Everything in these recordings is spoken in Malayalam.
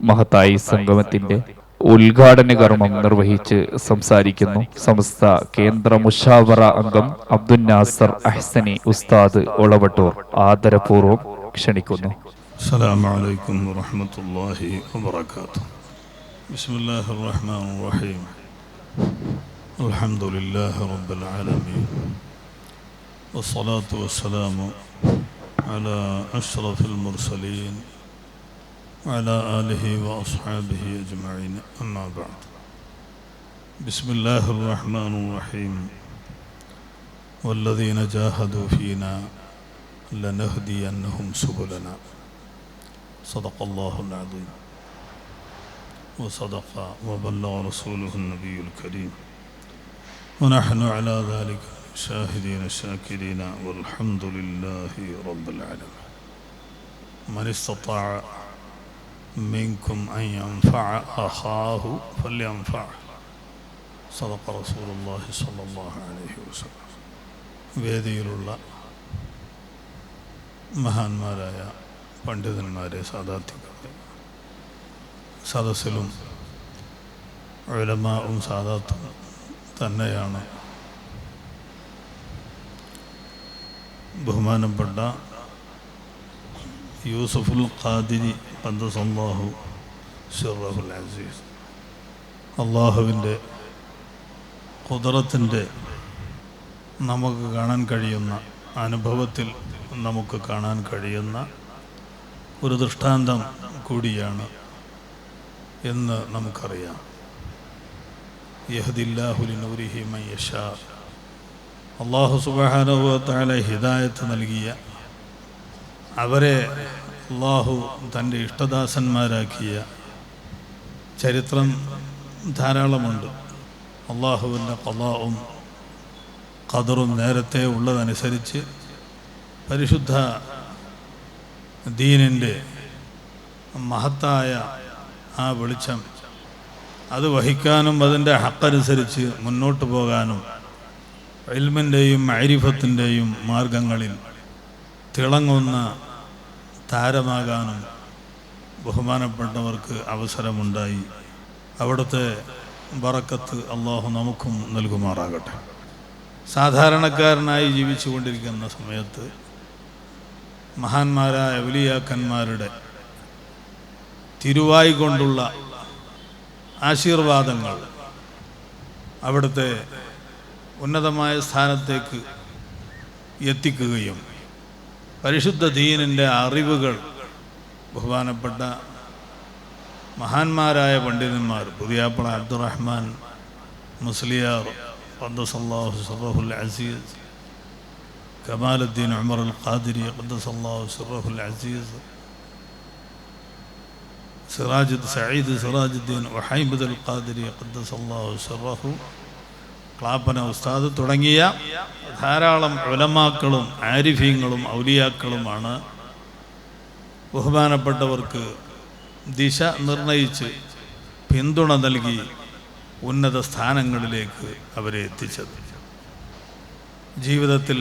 മഹത്തായി സംഗമത്തിന്റെ ഉദ്ഘാടന കർമ്മം നിർവഹിച്ച് സംസാരിക്കുന്നു സമസ്ത കേന്ദ്ര മുഷാവറ അംഗം അബ്ദുൽ നാസർ അഹ്സനി ഉസ്താദ് ഒളവട്ടൂർ ആദരപൂർവ്വം ക്ഷണിക്കുന്നു السلام عليكم ورحمة الله وبركاته بسم الله الرحمن الرحيم الحمد لله رب العالمين والصلاة والسلام على أشرف المرسلين وعلى آله وأصحابه أجمعين. أما بعد. بسم الله الرحمن الرحيم. والذين جاهدوا فينا لنهدينهم سبلنا. صدق الله العظيم. وصدق وبلغ رسوله النبي الكريم. ونحن على ذلك شاهدين شاكرين والحمد لله رب العالمين. من استطاع منكم أن ينفع أخاه فلينفعه صدق رسول الله صلى الله عليه وسلم വേദിയിലുള്ള മഹാന്മാരായ പണ്ഡിതന്മാരെ സാധാർത്ഥികളെ സദസ്സിലും ഉലമാവും സാധാത്തും തന്നെയാണ് ബഹുമാനപ്പെട്ട യൂസഫുൽ ഖാദിരി പന്തസല്ലാഹു ഷിറഫുൽ അസീസ്. അള്ളാഹുവിന്റെ കുതിരത്തിന്റെ നമുക്ക് കാണാൻ കഴിയുന്ന അനുഭവത്തിൽ നമുക്ക് കാണാൻ കഴിയുന്ന ഒരു ദൃഷ്ടാന്തം കൂടിയാണ് എന്ന് നമുക്കറിയാം. യഹദില്ലാഹുലി നൂരിഹി മയ്യഷ അള്ളാഹു സുബാനുഭവത്താലെ ഹിദായത്ത് നൽകിയ അവരെ അള്ളാഹു തന്റെ ഇഷ്ടദാസന്മാരാക്കിയ ചരിത്രം ധാരാളമുണ്ട്. അള്ളാഹുവിന്റെ കലാവും കതറും നേരത്തെ ഉള്ളതനുസരിച്ച് പരിശുദ്ധ ദീനിന്റെ മഹത്തായ ആ വെളിച്ചം അത് വഹിക്കാനും അതിന്റെ ഹക്കനുസരിച്ച് മുന്നോട്ട് പോകാനും ഇൽമിന്റെയും ഐരിഫത്തിന്റെയും മാർഗങ്ങളിൽ തിളങ്ങുന്ന താരമാകാനും ബഹുമാനപ്പെട്ടവർക്ക് അവസരമുണ്ടായി. അവിടുത്തെ ബറക്കത്ത് അള്ളാഹു നമുക്കും നൽകുമാറാകട്ടെ. സാധാരണക്കാരനായി ജീവിച്ചു കൊണ്ടിരിക്കുന്ന സമയത്ത് മഹാന്മാരായ വലിയാക്കന്മാരുടെ തിരുവായി കൊണ്ടുള്ള ആശീർവാദങ്ങൾ അവിടുത്തെ ഉന്നതമായ സ്ഥാനത്തേക്ക് എത്തിക്കുകയും പരിശുദ്ധ ദീനിന്റെ അറിവുകൾ ബഹുമാനപ്പെട്ട മഹാന്മാരായ പണ്ഡിതന്മാർ പുതിയാപ്പള അബ്ദുറഹ്മാൻ മുസ്ലിയാർ ഖദ്ദസല്ലാഹു സറഹുൽ അസീസ് കമാലുദ്ദീൻ ഉമർ അൽ ഖാദിരി ഖദ്ദസല്ലാഹു സറഹുൽ അസീസ് സിറാജുദ് സയ്യിദ് സിറാജുദ്ദീൻ വഹൈബദ് അൽ ഖാദിരി ഖദ്ദസല്ലാഹു സറഹു ക്ലാപ്പന ഉസ്താദ് തുടങ്ങിയ ധാരാളം ഉലമാക്കളും ആരിഫീങ്ങളും ഔലിയാക്കളുമാണ് ബഹുമാനപ്പെട്ടവർക്ക് ദിശ നിർണയിച്ച് പിന്തുണ നൽകി ഉന്നത സ്ഥാനങ്ങളിലേക്ക് അവരെ എത്തിച്ചത്. ജീവിതത്തിൽ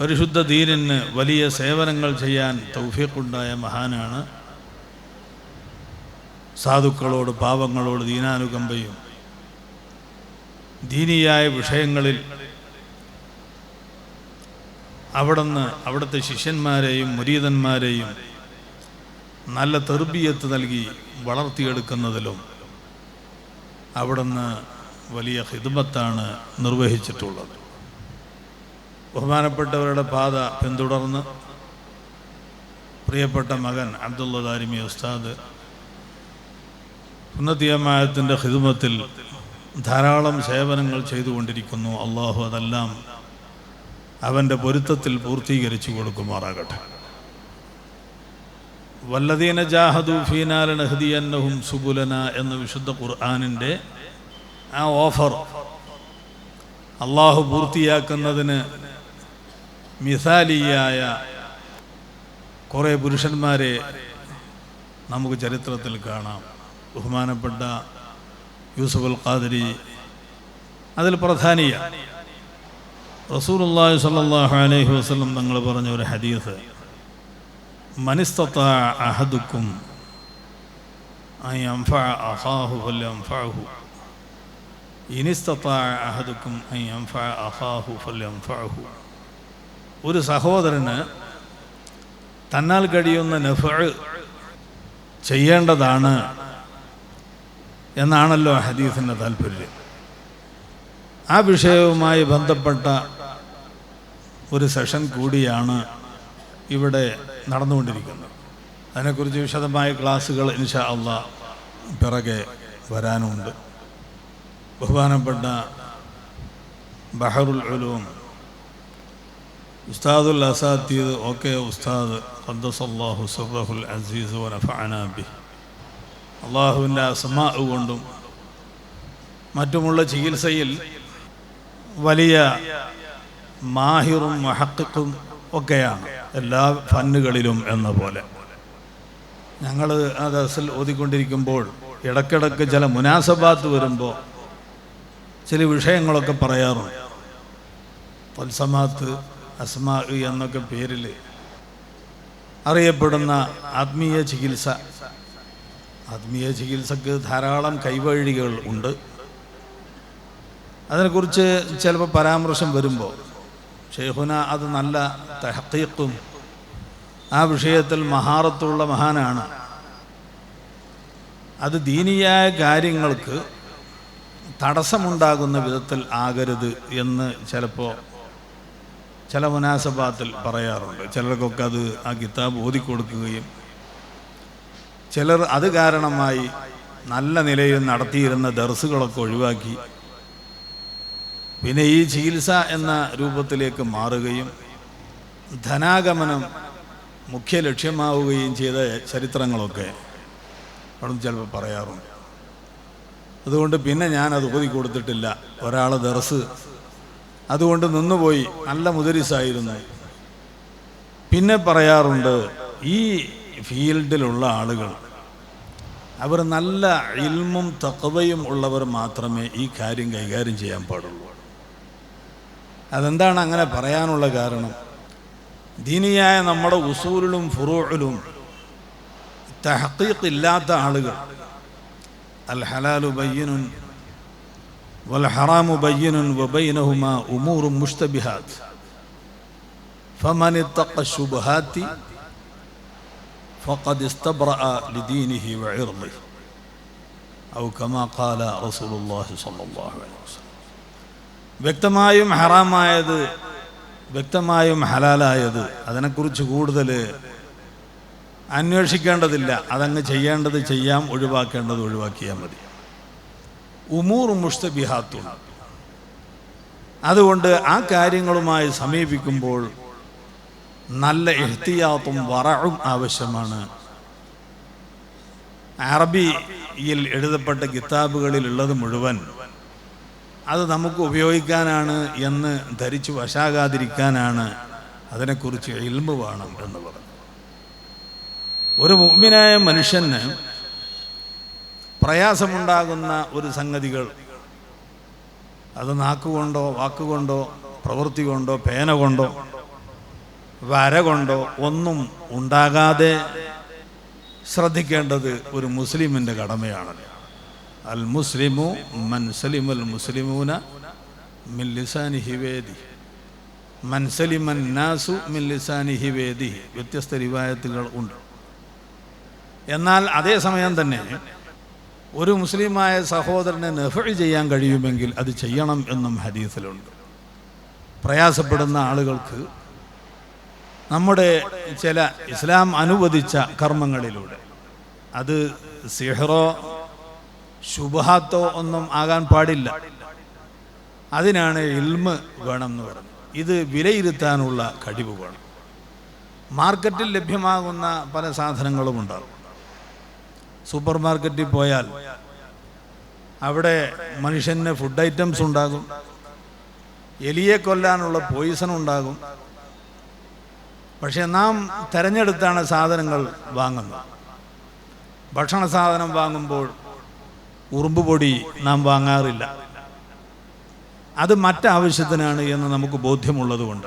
പരിശുദ്ധ ധീരന് വലിയ സേവനങ്ങൾ ചെയ്യാൻ തൗഫീഖുണ്ടായ മഹാനാണ്. സാധുക്കളോട് പാവങ്ങളോട് ദീനാനുകമ്പയും ദീനിയായ വിഷയങ്ങളിൽ അവിടുന്ന് അവിടുത്തെ ശിഷ്യന്മാരെയും മുരീതന്മാരെയും നല്ല തെർബിയത്ത് നൽകി വളർത്തിയെടുക്കുന്നതിലും അവിടുന്ന് വലിയ ഹിദ്മത്താണ് നിർവഹിച്ചിട്ടുള്ളത്. ബഹുമാനപ്പെട്ടവരുടെ പാത പിന്തുടർന്ന് പ്രിയപ്പെട്ട മകൻ അബ്ദുള്ള ദാരിമി ഉസ്താദ് ഉന്നതീയമായത്തിന്റെ ഹിദ്മത്തിൽ ധാരാളം സേവനങ്ങൾ ചെയ്തുകൊണ്ടിരിക്കുന്നു. അള്ളാഹു അതെല്ലാം അവന്റെ പൊരുത്തത്തിൽ പൂർത്തീകരിച്ചു കൊടുക്കുമാറാകട്ടെ. വല്ലദീന ജാഹദു ഫീനാലനഹദിയന്നഹും സുബുലന എന്ന വിശുദ്ധ ഖുർആാനിന്റെ ആ ഓഫർ അള്ളാഹു പൂർത്തിയാക്കുന്നതിന് മിസാലിയായ കുറേ പുരുഷന്മാരെ നമുക്ക് ചരിത്രത്തിൽ കാണാം. ബഹുമാനപ്പെട്ട യൂസുഫ് അൽ ഖാദരി അതിൽ പ്രധാനിയ. റസൂലുള്ളാഹി സ്വല്ലല്ലാഹു അലൈഹി വസല്ലം തങ്ങൾ പറഞ്ഞ ഒരു ഹദീസ് മനിസ്തത്ത അഹദുക്കും ഒരു സഹോദരന് തന്നാൽ കഴിയുന്ന നഫ ചെയ്യേണ്ടതാണ്. എന്നാണല്ലോ ഹദീസിന്റെ താല്പര്യം. ആ വിഷയവുമായി ബന്ധപ്പെട്ട ഒരു സെഷൻ കൂടിയാണ് ഇവിടെ നടന്നുകൊണ്ടിരിക്കുന്നത്. അതിനെക്കുറിച്ച് വിശദമായ ക്ലാസ്സുകൾ ഇൻഷാ അല്ല പിറകെ വരാനുമുണ്ട് ബഹുമാനപ്പെട്ട ബഹറുൽ ഉലൂം ഉസ്താദുൽ അസാത്തീദ് ഓക്കെ ഉസ്താദ് ഖദ്ദസല്ലാഹു സുറഹുൽ അസീസ് വനഫഅന അള്ളാഹുവിന്റെ അസ്മാ കൊണ്ടും മറ്റുമുള്ള ചികിത്സയിൽ വലിയ മാഹിറും മഹക്കും ഒക്കെയാണ് എല്ലാ ഫന്നുകളിലും എന്ന പോലെ. ഞങ്ങൾ ആ ദർസിൽ ഓതിക്കൊണ്ടിരിക്കുമ്പോൾ ഇടയ്ക്കിടയ്ക്ക് ചില മുനാസബാത്ത് വരുമ്പോൾ ചില വിഷയങ്ങളൊക്കെ പറയാറുണ്ട്. തത്സമാത്ത് അസ്മാ എന്നൊക്കെ പേരിൽ അറിയപ്പെടുന്ന ആത്മീയ ചികിത്സ ആത്മീയ ചികിത്സക്ക് ധാരാളം കൈവഴികൾ ഉണ്ട്. അതിനെക്കുറിച്ച് ചിലപ്പോൾ പരാമർശം വരുമ്പോൾ ഷെയ്ഹുന അത് നല്ല തഹത്തീക്കും ആ വിഷയത്തിൽ മഹാറത്തുള്ള മഹാനാണ്. അത് ദീനീയായ കാര്യങ്ങൾക്ക് തടസ്സമുണ്ടാകുന്ന വിധത്തിൽ ആകരുത് എന്ന് ചിലപ്പോൾ ചില മുനാസഭാത്തിൽ പറയാറുണ്ട്. ചിലർക്കൊക്കെ അത് ആ കിതാബ് ഓതിക്കൊടുക്കുകയും ചിലർ അത് കാരണമായി നല്ല നിലയിൽ നടത്തിയിരുന്ന ദർസുകളൊക്കെ ഒഴിവാക്കി. പിന്നെ ഈ ചികിത്സ എന്ന രൂപത്തിലേക്ക് മാറുകയും ധനാഗമനം മുഖ്യ ലക്ഷ്യമാവുകയും ചെയ്ത ചരിത്രങ്ങളൊക്കെ അവിടെ ചിലപ്പോൾ പറയാറുണ്ട്. അതുകൊണ്ട് പിന്നെ ഞാൻ അത് ഓതി കൊടുത്തിട്ടില്ല. ഒരാൾ ദർസ്. അതുകൊണ്ട് നിന്നുപോയി. നല്ല മുദരിസായിരുന്നു. പിന്നെ പറയാറുണ്ട് ഈ ഫീൽഡിലുള്ള ആളുകൾ. അവർ നല്ല ഇൽമും തക്കവയും ഉള്ളവർ മാത്രമേ ഈ കാര്യം കൈകാര്യം ചെയ്യാൻ പാടുള്ളൂ. അതെന്താണ് അങ്ങനെ പറയാനുള്ള കാരണം? ദീനിയായ നമ്മുടെ ഉസൂലിലും ഫുറൂഴിലും തഹക്കീഖ് ഇല്ലാത്ത ആളുകൾ. അൽ ഹലാലു ബയ്യനുൻ വൽ ഹറാമു ബയ്യനുൻ വബൈനഹുമ ഉമൂറും മുഷ്തബിഹാത്ത്. ഫമനി ശുബഹാത്തി فقد استبرأ لدينه وعرضه أو كما قال رسول الله صلى الله عليه وسلم വ്യക്തമായും ഹറാമായത് വ്യക്തമായും ഹലാലായത് അതിനെക്കുറിച്ച് കൂടുതൽ അന്വേഷിക്കേണ്ടതില്ല അതങ്ങ് ചെയ്യേണ്ടത് ചെയ്യാം ഒഴിവാക്കേണ്ടത് ഒഴിവാക്കിയാൽ മതി ഉമൂർ മുഷ്തബിഹാത്തും അതുകൊണ്ട് ആ കാര്യങ്ങളുമായി സമീപിക്കുമ്പോൾ നല്ല എഹ്തിയാത്തും വറവും ആവശ്യമാണ്. അറബിയിൽ എഴുതപ്പെട്ട കിതാബുകളിൽ ഉള്ളത് മുഴുവൻ അത് നമുക്ക് ഉപയോഗിക്കാനാണ് എന്ന് ധരിച്ചു വശാകാതിരിക്കാനാണ് അതിനെക്കുറിച്ച് ഇൽമ് വേണം എന്ന് പറഞ്ഞു. ഒരു മുഗ്മിനായ മനുഷ്യന് പ്രയാസമുണ്ടാകുന്ന ഒരു സംഗതികൾ അത് നാക്കുകൊണ്ടോ വാക്കുകൊണ്ടോ പ്രവൃത്തി കൊണ്ടോ പേന കൊണ്ടോ വര കൊണ്ടോ ഒന്നും ഉണ്ടാകാതെ ശ്രദ്ധിക്കേണ്ടത് ഒരു മുസ്ലിമിന്റെ കടമയാണ്. അൽ മുസ്ലിമു മൻ സലിമൽ മുസ്ലിമൂന മിൻ ലിസാനിഹി വേദി. മൻ സലിമൻ നാസു മിൻ ലിസാനിഹി വേദി. വ്യത്യസ്ത റിവായത്തുകൾ ഉണ്ട്. എന്നാൽ അതേസമയം തന്നെ ഒരു മുസ്ലിമായ സഹോദരനെ നെഫ ചെയ്യാൻ കഴിയുമെങ്കിൽ അത് ചെയ്യണം എന്നും ഹദീസിലുണ്ട്. പ്രയാസപ്പെടുന്ന ആളുകൾക്ക് നമ്മുടെ ചില ഇസ്ലാം അനുവദിച്ച കർമ്മങ്ങളിലൂടെ. അത് സിഹറോ ശുഭഹാത്തോ ഒന്നും ആകാൻ പാടില്ല. അതിനാണ് ഇൽമ് വേണം എന്ന് പറയുന്നത് ഇത് വിലയിരുത്താനുള്ള കഴിവ് വേണം. മാർക്കറ്റിൽ ലഭ്യമാകുന്ന പല സാധനങ്ങളും ഉണ്ടാകും. സൂപ്പർ മാർക്കറ്റിൽ പോയാൽ അവിടെ മനുഷ്യന് ഫുഡ് ഐറ്റംസ് ഉണ്ടാകും. എലിയെ കൊല്ലാനുള്ള പോയിസൺ ഉണ്ടാകും. പക്ഷെ നാം തിരഞ്ഞെടുത്താണ് സാധനങ്ങൾ വാങ്ങുന്നത്. ഭക്ഷണ സാധനം വാങ്ങുമ്പോൾ ഉറുമ്പ് പൊടി നാം വാങ്ങാറില്ല. അത് മറ്റാവശ്യത്തിനാണ് എന്ന് നമുക്ക് ബോധ്യമുള്ളത് കൊണ്ട്.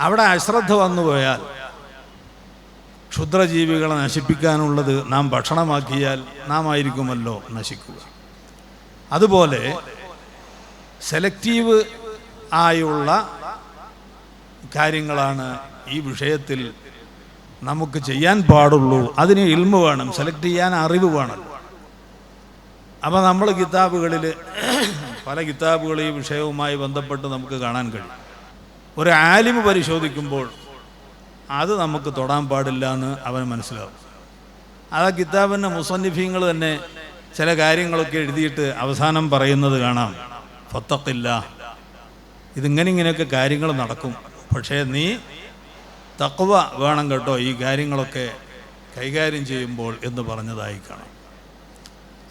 അവിടെ അശ്രദ്ധ വന്നുപോയാൽ ക്ഷുദ്രജീവികളെ നശിപ്പിക്കാനുള്ളത് നാം ഭക്ഷണമാക്കിയാൽ നാം ആയിരിക്കുമല്ലോ നശിക്കുക. അതുപോലെ സെലക്റ്റീവ് ആയുള്ള കാര്യങ്ങളാണ് ഈ വിഷയത്തിൽ നമുക്ക് ചെയ്യാൻ പാടുള്ളൂ. അതിന് ഇൽമ വേണം സെലക്ട് ചെയ്യാൻ അറിവ് വേണം. അപ്പോൾ നമ്മൾ കിതാബുകളിൽ പല കിതാബുകൾ ഈ വിഷയവുമായി ബന്ധപ്പെട്ട് നമുക്ക് കാണാൻ കഴിയും. ഒരു ആലിമ് പരിശോധിക്കുമ്പോൾ അത് നമുക്ക് തൊടാൻ പാടില്ല എന്ന് അവൻ മനസ്സിലാവും. അത് ആ കിതാബിന്റെ മുസന്നിഫീങ്ങൾ തന്നെ ചില കാര്യങ്ങളൊക്കെ എഴുതിയിട്ട് അവസാനം പറയുന്നത് കാണാം. ഫത്തത്തില്ല ഇതിങ്ങനെ ഇങ്ങനെയൊക്കെ കാര്യങ്ങൾ നടക്കും. പക്ഷേ നീ തക്വ വേണം കേട്ടോ ഈ കാര്യങ്ങളൊക്കെ കൈകാര്യം ചെയ്യുമ്പോൾ എന്ന് പറഞ്ഞതായി കാണാം.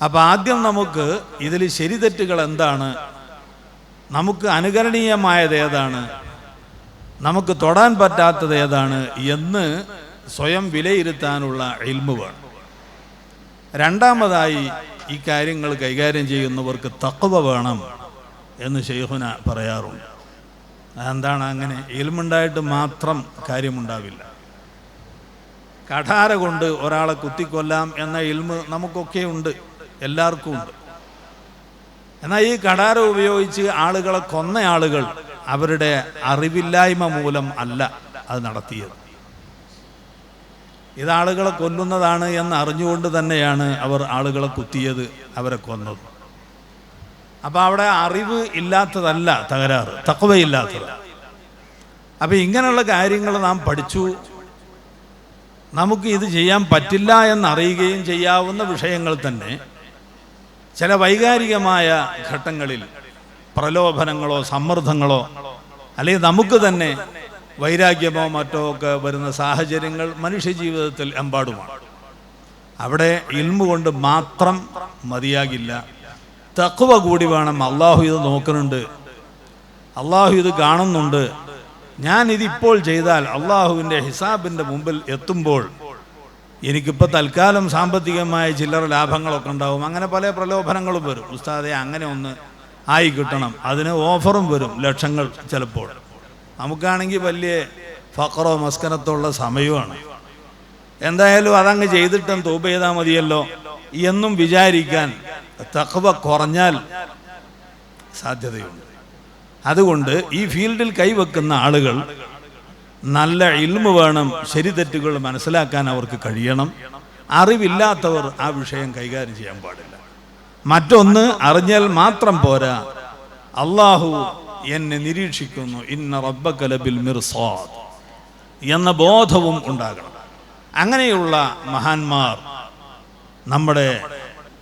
അപ്പം ആദ്യം നമുക്ക് ഇതിൽ ശരി തെറ്റുകൾ എന്താണ്? നമുക്ക് അനുകരണീയമായത് ഏതാണ്? നമുക്ക് തൊടാൻ പറ്റാത്തത് ഏതാണ്? എന്ന് സ്വയം വിലയിരുത്താനുള്ള ഇൽമു വേണം. രണ്ടാമതായി ഈ കാര്യങ്ങൾ കൈകാര്യം ചെയ്യുന്നവർക്ക് തക്കവ വേണം എന്ന് ഷെയ്ഹുന പറയാറുണ്ട്. എന്താണ് അങ്ങനെ? ഇൽമുണ്ടായിട്ട് മാത്രം കാര്യമുണ്ടാവില്ല. കഠാര കൊണ്ട് ഒരാളെ കുത്തിക്കൊല്ലാം എന്ന ഇൽമ് നമുക്കൊക്കെ ഉണ്ട്. എല്ലാവർക്കും ഉണ്ട്. എന്നാൽ ഈ കഠാര ഉപയോഗിച്ച് ആളുകളെ കൊന്ന ആളുകൾ അവരുടെ അറിവില്ലായ്മ മൂലം അല്ല അത് നടത്തിയത്. ഇത് ആളുകളെ കൊല്ലുന്നതാണ് എന്ന് അറിഞ്ഞുകൊണ്ട് തന്നെയാണ് അവർ ആളുകളെ കുത്തിയത് അവരെ കൊന്നത്. അപ്പം അവിടെ അറിവ് ഇല്ലാത്തതല്ല തകരാറ് തക്കവയില്ലാത്തത് അപ്പം ഇങ്ങനെയുള്ള കാര്യങ്ങൾ നാം പഠിച്ചു. നമുക്ക് ഇത് ചെയ്യാൻ പറ്റില്ല എന്നറിയുകയും ചെയ്യാവുന്ന വിഷയങ്ങൾ തന്നെ ചില വൈകാരികമായ ഘട്ടങ്ങളിൽ പ്രലോഭനങ്ങളോ സമ്മർദ്ദങ്ങളോ അല്ലെങ്കിൽ നമുക്ക് തന്നെ വൈരാഗ്യമോ മറ്റോ ഒക്കെ വരുന്ന സാഹചര്യങ്ങൾ മനുഷ്യ ജീവിതത്തിൽ എമ്പാടുമാണ്. അവിടെ ഇൽമു കൊണ്ട് മാത്രം മതിയാകില്ല. തക്കുവ കൂടി വേണം. അള്ളാഹു ഇത് നോക്കുന്നുണ്ട്. അള്ളാഹു ഇത് കാണുന്നുണ്ട്. ഞാൻ ഇതിപ്പോൾ ചെയ്താൽ അള്ളാഹുവിന്റെ ഹിസാബിന്റെ മുമ്പിൽ എത്തുമ്പോൾ എനിക്കിപ്പോൾ തൽക്കാലം സാമ്പത്തികമായ ചില്ലറ ലാഭങ്ങളൊക്കെ ഉണ്ടാവും. അങ്ങനെ പല പ്രലോഭനങ്ങളും വരും. ഉസ്താദെ അങ്ങനെ ഒന്ന് ആയി കിട്ടണം. അതിന് ഓഫറും വരും ലക്ഷങ്ങൾ ചിലപ്പോൾ. നമുക്കാണെങ്കിൽ വലിയ ഫക്കറോ മസ്കനത്തുള്ള സമയമാണ്. എന്തായാലും അതങ്ങ് ചെയ്തിട്ടും തൂപ്പ് ചെയ്താൽ മതിയല്ലോ എന്നും വിചാരിക്കാൻ തക്കവ കുറഞ്ഞാൽ സാധ്യതയുണ്ട്. അതുകൊണ്ട് ഈ ഫീൽഡിൽ കൈവെക്കുന്ന ആളുകൾ നല്ല ഇൽമ വേണം ശരി തെറ്റുകൾ മനസ്സിലാക്കാൻ അവർക്ക് കഴിയണം. അറിവില്ലാത്തവർ ആ വിഷയം കൈകാര്യം ചെയ്യാൻ പാടില്ല. മറ്റൊന്ന് അറിഞ്ഞാൽ മാത്രം പോരാ. അള്ളാഹു എന്നെ നിരീക്ഷിക്കുന്നു. ഇന്ന റബ്ബക്കലബിൽ മിർസാദ് എന്ന ബോധവും ഉണ്ടാകണം. അങ്ങനെയുള്ള മഹാന്മാർ നമ്മുടെ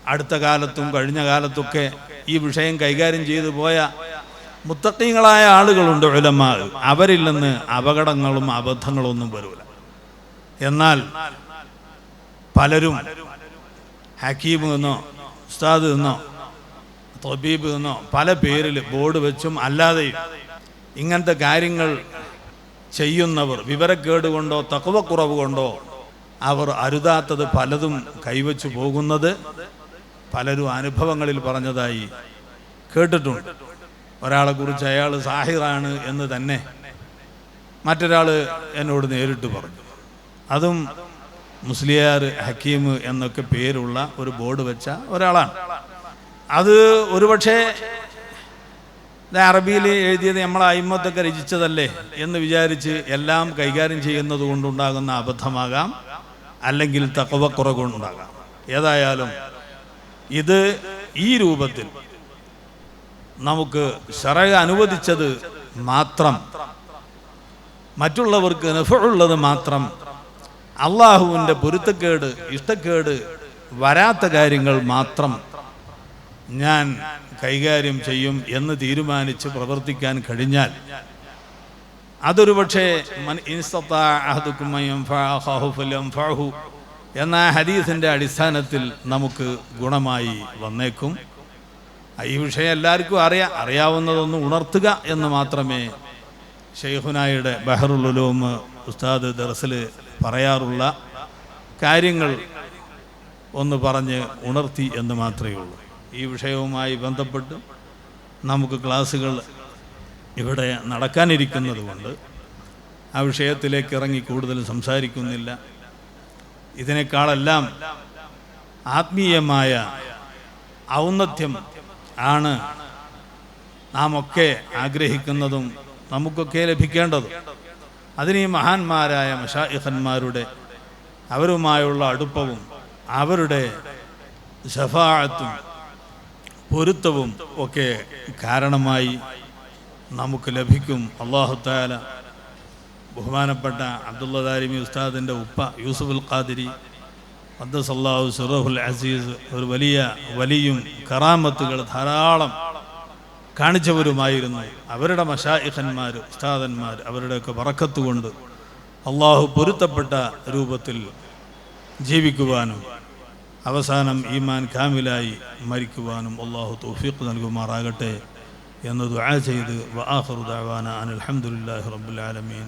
അടുത്ത കാലത്തും കഴിഞ്ഞ കാലത്തൊക്കെ ഈ വിഷയം കൈകാര്യം ചെയ്തു പോയ മുത്തക്കീങ്ങളായ ആളുകളുണ്ട് ഉലമാ അവരിൽ നിന്ന് അപകടങ്ങളും അബദ്ധങ്ങളും ഒന്നും വരൂല. എന്നാൽ പലരും ഹക്കീബ് എന്നോ ഉസ്താദ് എന്നോ തൊബീബ് എന്നോ പല പേരിൽ ബോർഡ് വെച്ചും അല്ലാതെയും ഇങ്ങനത്തെ കാര്യങ്ങൾ ചെയ്യുന്നവർ വിവരക്കേട് കൊണ്ടോ തക്കവക്കുറവ് കൊണ്ടോ അവർ അരുതാത്തത് പലതും കൈവച്ചു പോകുന്നത് പലരും അനുഭവങ്ങളിൽ പറഞ്ഞതായി കേട്ടിട്ടുണ്ട്. ഒരാളെ കുറിച്ച് അയാൾ സാഹിറാണ് എന്ന് തന്നെ മറ്റൊരാൾ എന്നോട് നേരിട്ട് പറഞ്ഞു. അതും മുസ്ലിയാർ ഹക്കീം എന്നൊക്കെ പേരുള്ള ഒരു ബോർഡ് വെച്ച ഒരാളാണ്. അത് ഒരുപക്ഷെ അറബിയിൽ എഴുതിയത് നമ്മളെ അയിമത്തൊക്കെ രചിച്ചതല്ലേ എന്ന് വിചാരിച്ച് എല്ലാം കൈകാര്യം ചെയ്യുന്നത് കൊണ്ടുണ്ടാകുന്ന അബദ്ധമാകാം അല്ലെങ്കിൽ തക്കവക്കുറവുണ്ടാകാം ഏതായാലും ഇത് ഈ രൂപത്തിൽ നമുക്ക് ഷറ അനുവദിച്ചത് മാത്രം. മറ്റുള്ളവർക്ക് നഫുള്ളത് മാത്രം. അള്ളാഹുവിന്റെ പൊരുത്തക്കേട് ഇഷ്ടക്കേട് വരാത്ത കാര്യങ്ങൾ മാത്രം ഞാൻ കൈകാര്യം ചെയ്യും എന്ന് തീരുമാനിച്ച് പ്രവർത്തിക്കാൻ കഴിഞ്ഞാൽ അതൊരു പക്ഷേ എന്ന ഹദീസിന്റെ അടിസ്ഥാനത്തിൽ നമുക്ക് ഗുണമായി വന്നേക്കും. ഈ വിഷയം എല്ലാവർക്കും അറിയാം. അറിയാവുന്നതൊന്ന് ഉണർത്തുക എന്ന് മാത്രമേ ഷെയ്ഹുനായുടെ ബഹറുലുലോം ഉസ്താദ് ദർസിൽ പറയാറുള്ള കാര്യങ്ങൾ ഒന്ന് പറഞ്ഞ് ഉണർത്തി എന്ന് മാത്രമേ ഉള്ളൂ. ഈ വിഷയവുമായി ബന്ധപ്പെട്ട് നമുക്ക് ക്ലാസ്സുകൾ ഇവിടെ നടക്കാനിരിക്കുന്നതുകൊണ്ട് ആ വിഷയത്തിലേക്ക് ഇറങ്ങി കൂടുതൽ സംസാരിക്കുന്നില്ല. ഇതിനേക്കാളെല്ലാം ആത്മീയമായ ഔന്നത്യം ആണ് നാം ഒക്കെ ആഗ്രഹിക്കുന്നതും നമുക്കൊക്കെ ലഭിക്കേണ്ടതും. അതിന് ഈ മഹാന്മാരായ മഷായിഖന്മാരുടെ അവരുമായുള്ള അടുപ്പവും അവരുടെ ശഫാഴത്തും പൊരുത്തവും ഒക്കെ കാരണമായി നമുക്ക് ലഭിക്കും. അള്ളാഹു താല ബഹുമാനപ്പെട്ട അബ്ദുള്ള ദാരിമി ഉസ്താദിന്റെ ഉപ്പ യൂസുഫുൽ ഖാദിരി അബ്ദുസല്ലാഹു സുറഹുൽ അസീസ് ഒരു വലിയ വലിയും കറാമത്തുകൾ ധാരാളം കാണിച്ചവരുമായിരുന്നു. അവരുടെ മഷായിഖന്മാർ ഉസ്താദന്മാർ അവരുടെയൊക്കെ വറക്കത്തുകൊണ്ട് അള്ളാഹു പൊരുത്തപ്പെട്ട രൂപത്തിൽ ജീവിക്കുവാനും അവസാനം ഈമാൻ കാമിലായി മരിക്കുവാനും അള്ളാഹു തൗഫീഖ് നൽകുമാറാകട്ടെ എന്ന് ദുആ ചെയ്ത് വആഖിറു ദഅവാന അനിൽ റബ്ബിൽ ആലമീൻ.